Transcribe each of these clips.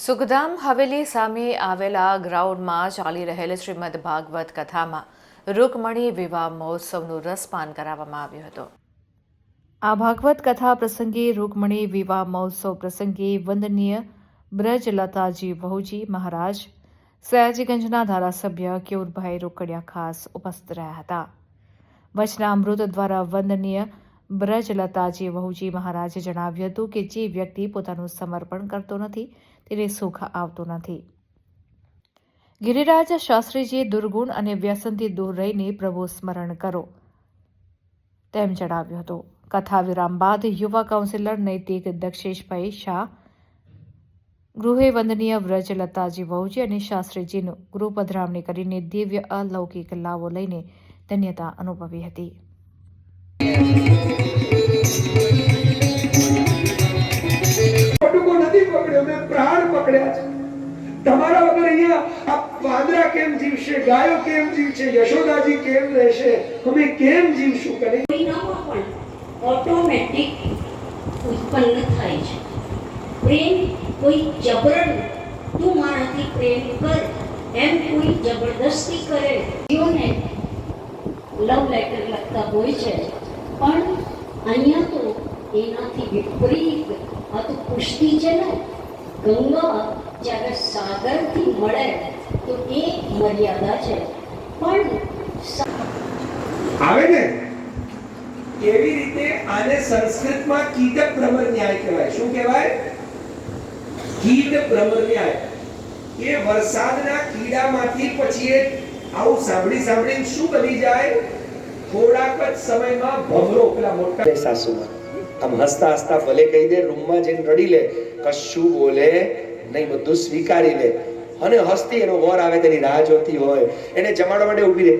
સુખધામ હવેલી સામે આવેલા ગ્રાઉન્ડમાં ચાલી રહેલ શ્રીમદ ભાગવત કથામાં રૂકમણી વિવાહ મહોત્સવનું રસપાન કરાવવામાં આવ્યું હતું. આ ભાગવત કથા પ્રસંગે રૂકમણી વિવાહ મહોત્સવ પ્રસંગે વંદનીય બ્રજલતાજી બહુજી મહારાજ, સયાજીગંજના ધારાસભ્ય કેયુરભાઈ રોકડિયા ખાસ ઉપસ્થિત રહ્યા હતા. વચનામૃત દ્વારા વંદનીય બ્રજલતાજી વહુજી મહારાજે જણાવ્યું હતું કે જે વ્યક્તિ પોતાનું સમર્પણ કરતો નથી, તેને સુખ આવતું નથી. ગિરિરાજ શાસ્ત્રીજીએ દુર્ગુણ અને વ્યસનથી દૂર રહીને પ્રભુ સ્મરણ કરો, તેમ જણાવ્યું હતું. કથા વિરામ બાદ યુવા કાઉન્સિલર નૈતિક દક્ષેશભાઈ શાહ, ગૃહે વંદનીય વ્રજલતાજી વહુજી અને શાસ્ત્રીજીનું ગૃહ પધરામણી કરીને દિવ્ય અલૌકિક લાવો લઈને ધન્યતા અનુભવી હતી. ઉત્પન્ન થાય છે. કોઈ જબરન તું એમ કોઈ જબરદસ્તી કરે. જીઓને લવ લેટર લખતા હોય છે. પણ અહીંયા તો એનાથી વિપરીત આ તો પુષ્ટિ છે ને ગંગા જ્યારે સાગરથી મળે તો એ મર્યાદા છે. પણ આવે ને? એવી રીતે આને સંસ્કૃતમાં કીટ ભ્રમર ન્યાય કહેવાય? શું કહેવાય? કીટ ભ્રમર ન્યાય. એ વરસાદના કીડામાંથી પછી આવું સાંભળી સાંભળીને શું બની જાય? થોડાક જ સમયમાં ભમરો પેલા મોટા સાસુમાં. આમ હસતા હસતા ભલે કહી દે રૂમમાં જઈને રડી લે. કશું બોલે નહીં બધું સ્વીકારી લે. અને હસતી એનો વર આવે તેની રાહ જોતી હોય. એને જમાડવા માટે ઊભી રહે.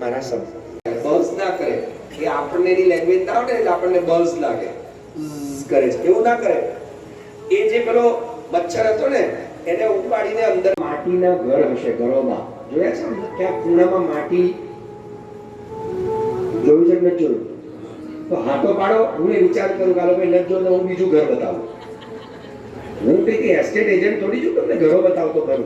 મારા સમ બઝ ના કરે. એ આપણને એની લેંગ્વેજ ના આવડે એટલે આપણને બઝ લાગે. કરે છે. એવું ના કરે. એ જે પેલો મચ્છર હતો ને એને ઉપાડીને અંદર માટીના ઘર હશે ઘરોમાં. જોયા છે ક્યાં ખૂણામાં માટી જોયું છે કે નથી જોયું? તો હાથો પાડો, હું એ વિચાર કરું કે ભાઈ નથી જોયું હું બીજું ઘર બતાવું. હું કઈ એસ્ટેટ એજન્ટ થોડી છું તમને ઘરો બતાવતો કરું